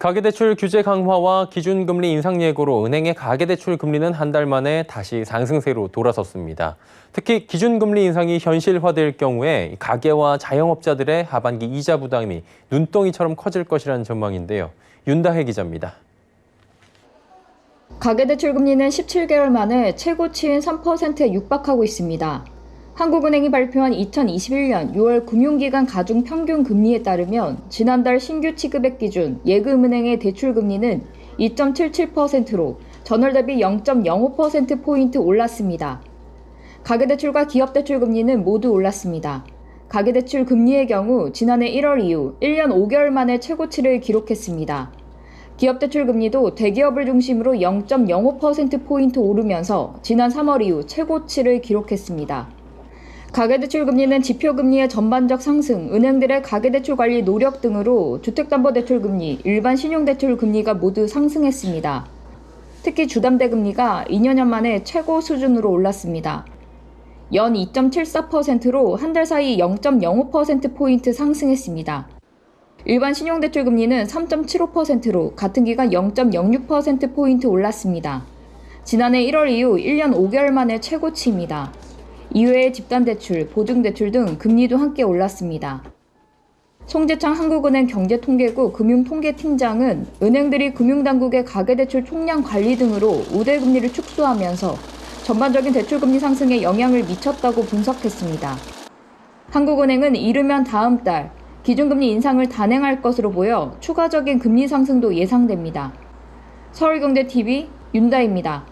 가계대출 규제 강화와 기준금리 인상 예고로 은행의 가계대출 금리는 한 달 만에 다시 상승세로 돌아섰습니다. 특히 기준금리 인상이 현실화될 경우에 가계와 자영업자들의 하반기 이자 부담이 눈덩이처럼 커질 것이라는 전망인데요. 윤다혜 기자입니다. 가계대출 금리는 17개월 만에 최고치인 3%에 육박하고 있습니다. 한국은행이 발표한 2021년 6월 금융기관 가중 평균 금리에 따르면 지난달 신규 취급액 기준 예금은행의 대출 금리는 2.77%로 전월 대비 0.05%포인트 올랐습니다. 가계대출과 기업대출 금리는 모두 올랐습니다. 가계대출 금리의 경우 지난해 1월 이후 1년 5개월 만에 최고치를 기록했습니다. 기업대출 금리도 대기업을 중심으로 0.05%포인트 오르면서 지난 3월 이후 최고치를 기록했습니다. 가계대출 금리는 지표 금리의 전반적 상승, 은행들의 가계대출 관리 노력 등으로 주택담보대출 금리, 일반 신용대출 금리가 모두 상승했습니다. 특히 주담대 금리가 2년여 만에 최고 수준으로 올랐습니다. 연 2.74%로 한 달 사이 0.05%포인트 상승했습니다. 일반 신용대출 금리는 3.75%로 같은 기간 0.06%포인트 올랐습니다. 지난해 1월 이후 1년 5개월 만에 최고치입니다. 이외에 집단대출, 보증대출 등 금리도 함께 올랐습니다. 송재창 한국은행 경제통계국 금융통계팀장은 은행들이 금융당국의 가계대출 총량 관리 등으로 우대금리를 축소하면서 전반적인 대출금리 상승에 영향을 미쳤다고 분석했습니다. 한국은행은 이르면 다음 달 기준금리 인상을 단행할 것으로 보여 추가적인 금리 상승도 예상됩니다. 서울경제TV 윤다입니다.